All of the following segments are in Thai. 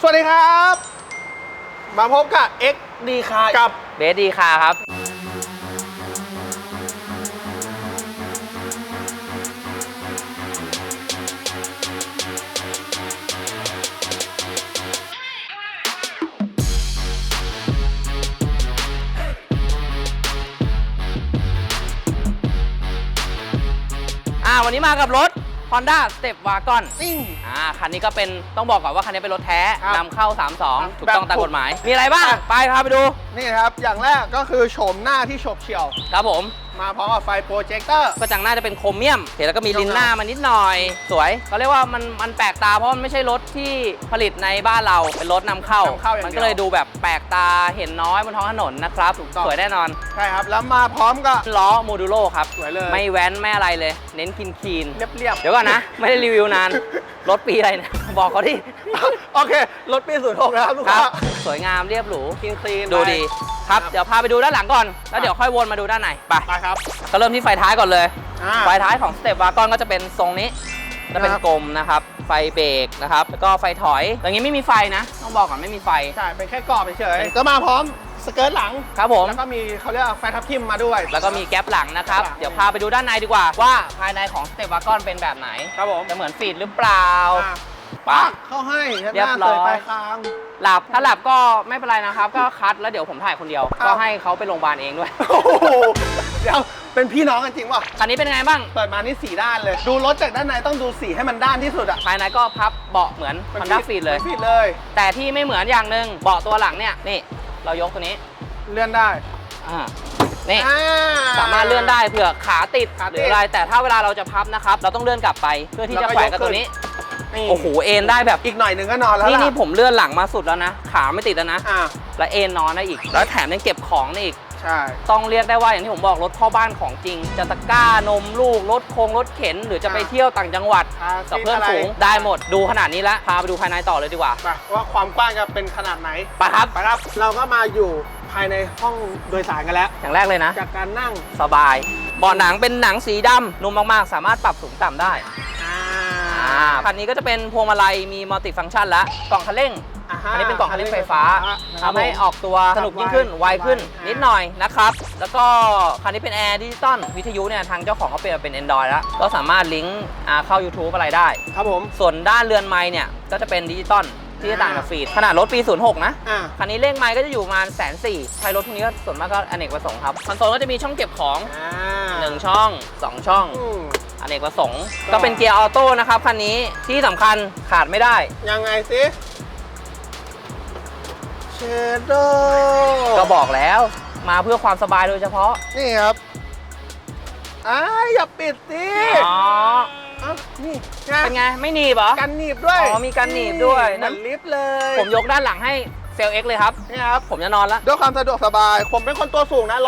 สวัสดีครับ มาพบกับ X ดีคากับ เบสดีคาครับ อ่าวันนี้มากับรถ Honda Step Wagon นิ่งอ่าคันนี้ก็เป็นต้องบอกก่อนว่าคันนี้เป็นรถแท้ครับนำเข้า 32 ถูกต้องแบบ ตามกฎหมาย มีอะไรบ้างอะไปครับไปดู นี่ครับ อย่างแรกก็คือโฉมหน้าที่โฉบเฉี่ยว ครับผมมาพร้อมกับไฟโปรเจคเตอร์ กระจังหน้าจะเป็นโครเมียมเสร็จแล้วก็มียกลินหน้าหน้ามานิดหน่อย สวยเขาเรียกว่ามันมันแปลกตาเพราะมันไม่ใช่รถที่ผลิตในบ้านเราเป็นรถนำเข้า นำเข้าอย่างมันเดียวก็เลยดูแบบแปลกตาเห็นน้อยบนท้องถนนนะครับถูกต้องสวยแน่นอน ใช่ครับ แล้วมาพร้อมกับ ล้อโมดูโลครับ สวยเลย ไม่แว้น ไม่อะไรเลย เน้นคินคีนเรียบเรียบๆเดี๋ยวก่อนนะ ไม่ได้รีวิวนาน รถปีอะไรเนี่ย บอกเขาดิโอเค รถปีศูนย์หกนะครับลูกครัค้าบสวยงามเรียบหรูคินซีนดูดีครับครับ เดี๋ยวพาไปดูด้านหลังก่อน แล้วเดี๋ยวค่อยวนมาดูด้านในไป ไปครับก็เริ่มที่ไฟท้ายก่อนเลย อ่า ไฟท้ายของสเต p วากอนก็จะเป็นทรงนี้ จะเป็นครับ กลมนะครับ ไฟเบรกนะครับ แล้วก็ไฟถอยอย่างนี้ไม่มีไฟนะ ต้องบอกก่อนไม่มีไฟ ใช่เป็นแค่กรอบเฉยๆก็มาพร้อมสเกิร์ตหลัง ครับผม แล้วก็มีเขาเรียกว่าไฟทับทิมมาด้วย แล้วก็มีแก๊ปหลังนะครับหลัง เดี๋ยวพาไปดูด้านในดีกว่า ว่าภายในของสเต p วากอนเป็นแบบไหน ครับผม จะเหมือนฟีดหรือเปล่า อะไปปักเข้าให้เรียบร้อย หน้าสวปลายคาง หลับถ้าหลับก็ไม่เป็นไรนะครับ ก็คัดแล้วเดี๋ยวผมถ่ายคนเดียวครับก็ให้เขาไปโรงพยาบาลเองด้วย โอ้โหเดี๋ยวเป็นพี่น้องกันจริงป่ะคันนี้เป็นไงบ้าง เปิดมานี่สีด้านเลย ดูรถจากด้านในต้องดูสีให้มันด้านที่สุดอะภายในก็พับเบาะเหมือน Honda f e e d เลย ฟีดเลย แต่ที่ไม่เหมือนอย่างหนึ่งเบาะตัวหลังเนี่ยนี่ เรายกตัวนี้เลื่อนได้อ่านี่อ่ สามารถเลื่อนได้เผื่อขาติดขาติดหรืออะไรแต่ถ้าเวลาเราจะพับนะครับ เราต้องเลื่อนกลับไป เพื่อที่แล้จะวก็แขวนยกกับตัวนี้ นี่ โอ้โหเอ็นได้แบบอีกหน่อยหนึ่งก็นอนแล้วนี่ล่ะนี่ผมเลื่อนหลังมาสุดแล้วนะ ขาไม่ติดแล้วนะ อ่าแล้วเอ็นนอนได้อีก แล้วแถมยังเก็บของได้อีก ใช่ ต้องเรียกได้ว่าอย่างที่ผมบอกรถพ่อบ้านของจริง จะตะกร้านมลูกรถโคงรถเข็น หรือจะไปเที่ยวต่างจังหวัดอ่ากับเพื่อนซีะไรฝูงได้หมดดูขนาดนี้แล้วพาไปดูภายในต่อเลยดีกว่าไปว่าความกว้างจะเป็นขนาดไหนไปครับไปครับ เราก็มาอยู่ภายในห้องโดยสารกันแล้ว อย่างแรกเลยนะ จากการนั่ง สบายเบาะหนังเป็นหนังสีดำนุ่มมากๆ สามารถปรับสูงต่ำได้อ่าอ่า คันนี้ก็จะเป็นพวงมาลัยมีมัลติฟังก์ชันแล้วกล่องคันเร่งาฮะอันนี้เป็นกล่องคันเร่งไฟฟ้านะครับทำให้ออกตัวสนุกยิ่งขึ้นขับไวไวขึ้นอ่านินิดหน่อยนะครับ แล้วก็คันนี้เป็นแอร์ดิจิตอลวิทยุเนี่ยทางเจ้าของเขาเปลี่ยนมาเป็น Android แล้ว ก็สามารถลิงก์อ่าเข้า YouTube อะไรได้ ครับผม ส่วนด้านเรือนไม้เนี่ยก็จะเป็นดิจิตอลที่จะต่างกับฟีดขนาดรถปี 06 นะอ่าคันนี้เลขไม้ก็จะอยู่ประมาณแสนสี่ใช้รถพวกนี้ก็ส่วนมากก็อเนกประสงค์ครับ คอนโซลก็จะมีช่องเก็บของอ่าหนึ่งช่องสองช่อง อืมอเนกประสงค์ก็ก็เป็นเกียร์ออโต้นะครับคันนี้ที่สำคัญขาดไม่ได้ ยังไงสิเชโดก็บอกแล้วมาเพื่อความสบายโดยเฉพาะนี่ครับอ้ายอย่าปิดสิอ๋อเอ้านี่เป็นไงไม่หนีบเหรอกันหนีบด้วยอ๋อมีกันหนีบด้วยเหมือนลิฟต์เลย ผมยกด้านหลังให้ เซลเอ็กเลยครับนี่ครับ ผมจะนอนแล้วด้วยความสะดวกสบาย ผมเป็นคนตัวสูงนะ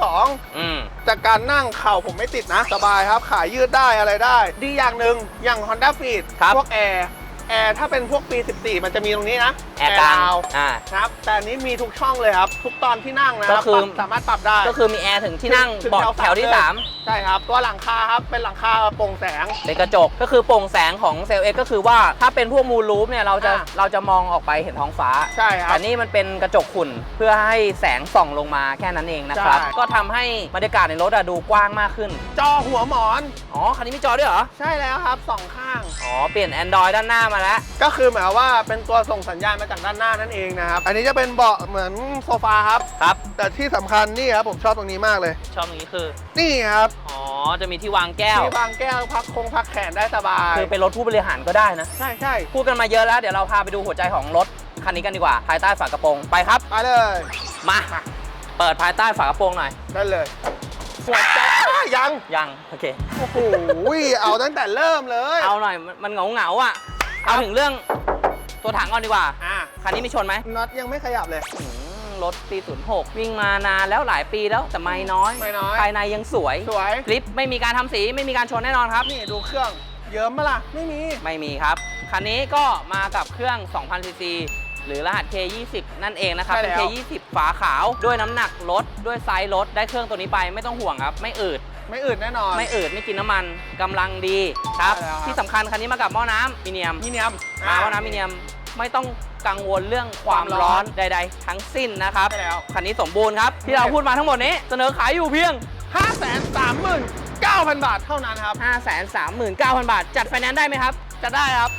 182 อืม จากการนั่งเข่าผมไม่ติดนะ สบายครับ ขายืดได้อะไรได้ ดีอย่างหนึ่งอย่าง Honda f e e d ครับ พวกแอร์ แอร์ถ้าเป็นพวกปี 14 มันจะมีตรงนี้นะแอร์กลางดาวอ่าครับ แต่อันนี้มีทุกช่องเลยครับ ทุกตอนที่นั่งนะก็คือ ปรับสามารถปรับได้ ก็คือมีแอร์ถึงที่นั่งถึงเบาะแถวที่เลยใช่ครับ ตัวหลังคาครับ เป็นหลังคาโปร่งแสง3เป็นกระจกก็คือโปร่งแสงของเซลเอ็กก็คือว่าถ้าเป็นพวกมูลรูฟเนี่ยเราจะอ่าเราจะมองออกไปเห็นท้องฟ้า ใช่ครับ แต่นี่มันเป็นกระจกขุ่นเพื่อให้แสงส่องลงมาแค่นั้นเองนะครับ ใช่ ก็ทำให้บรรยากาศในรถอะดูกว้างมากขึ้น จอหัวหมอน อ๋อ คันนี้มีจอด้วยเหรอ ใช่แล้วครับสองข้าง อ๋อ เปลี่ยน Android ด้านหน้ามาแล้ว ก็คือหมายความว่าเป็นตัวส่งสัญญาณมาจากด้านหน้านั่นเองนะครับ อันนี้จะเป็นเบาะเหมือนโซฟาครับ ครับ แต่ที่สำคัญนี่ครับผมชอบตรงนี้มากเลยชอบตรงนี้คือ นี่ครับ อ๋อ จะมีที่วางแก้วมีบางแก้วพักคงพักแขนได้สบาย คือเป็นรถผู้บริหารก็ได้นะ ใช่ใช่พูดกันมาเยอะแล้ว เดี๋ยวเราพาไปดูหัวใจของรถคันนี้กันดีกว่า ภายใต้ฝากระโปรง ไปครับ ไปเลย มา เปิดภายใต้ฝากระโปรงหน่อย ได้เลยหัวใจอ้ายัง ยัง โอเค โอ้โห เอาตั้งแต่เริ่มเลย เอาหน่อย มันเหงาเหงาๆอะ เอาถึงเรื่องตัวถังก่อนดีกว่า อะคันนี้มีชนไหมน็อตยังไม่ขยับเลย อืมรถปี 06 วิ่งมานานแล้วหลายปีแล้วแต่ไม่น้อย ไม่น้อย ภายในยังสวยสวยคลิปไม่มีการทำสีไม่มีการชนแน่นอนครับ นี่ดูเครื่อง เยิ้มมาล่ะ ไม่มี ไม่มีครับ คันนี้ก็มากับเครื่อง 2,000 ซีซี หรือรหัส K20 นั่นเองนะครับ ใช่เป็นแล้ว K20 ฝาขาว ด้วยน้ำหนักรถด้วยไซส์รถได้เครื่องตัวนี้ไปไม่ต้องห่วงครับ ไม่อืด ไม่อื่นแน่นอน ไม่อืดไม่กินน้ำมันกำลังดีครับ ใช่แล้วครับ ที่สำคัญคันนี้มากับหม้อน้ำมีเนียม มีเนียมมาหม้อน้ำมีเนียมไม่ต้องกังวลเรื่องความความร้ร้ออนนใด ๆ ทั้งสิ้นนะครับ ใช่แล้วคันนี้สมบูรณ์ครับ ที่เราพูดมาทั้งหมดนี้เสนอขายอยู่เพียง 539,000 บาทเท่านั้นครับ539,000 บาท จัดไฟแนนซ์ได้ไหมครับ จะได้ครับ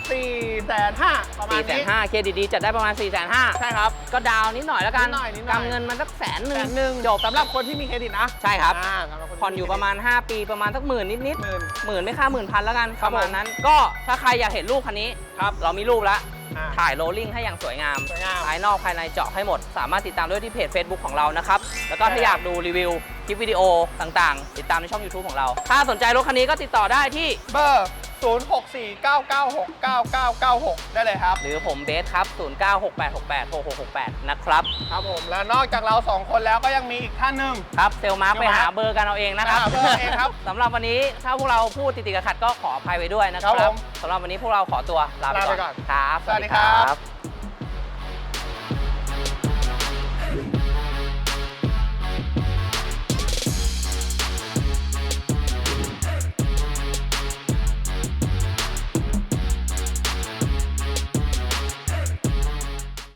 4,500ประมาณนี้4,500เครดิตดีจัดได้ประมาณ 4,500ใช่ครับ ก็ดาวน์นิดหน่อยแล้วกันนิดหน่อยนิดหน่อย กำเงินมันสักแสนหแสนึ่งนหนึ่งจบสำหรับคนที่มีเครดิตนะใช่ครับอ่าสำหรับคที่ผ่อนอยู่ประมาณ 5 ปีประมาณสักหมื่นนิดๆหมื่นหมื่นไม่ค่าหมื่นพันแล้วกันครัปบระมาณนั้น ก็ถ้าใครอยากเห็นรูปคันนี้ครับเรามีรูปแล้วอ่า ถ่ายโรลลิ่งให้อย่างสวยงามสวยงามภายนอกภายในเจาะให้หมด สามารถติดตามด้วยที่เพจ Facebook ของเรานะครับ แล้วก็ใช่ถ้าอยากดูรีวิว คลิปวิดีโอต่างๆ ติดตามในช่อง YouTube ของเรา ถ้าสนใจรถคันนี้ก็ติดต่อได้ที่เบอร์ 0649969996 ได้เลยครับ หรือผมเบสครับ 0968686668 นะครับ ครับผม แล้วนอกจากเราสองคนแล้วก็ยังมีอีกท่านหนึ่ง ครับเซลมาร์คเซลไปมาร์คหาเบอร์กันเอาเองนะครับหาเบอร์เองครับสำหรับวันนี้ถ้าพวกเราพูดติดๆขัดๆก็ขออภัยไว้ด้วยนะคครัรับบผมสำหรับวันนี้พวกเราขอตัวลาไปลาไปก่ก่ออนน ครับ สวัสดีครับครับ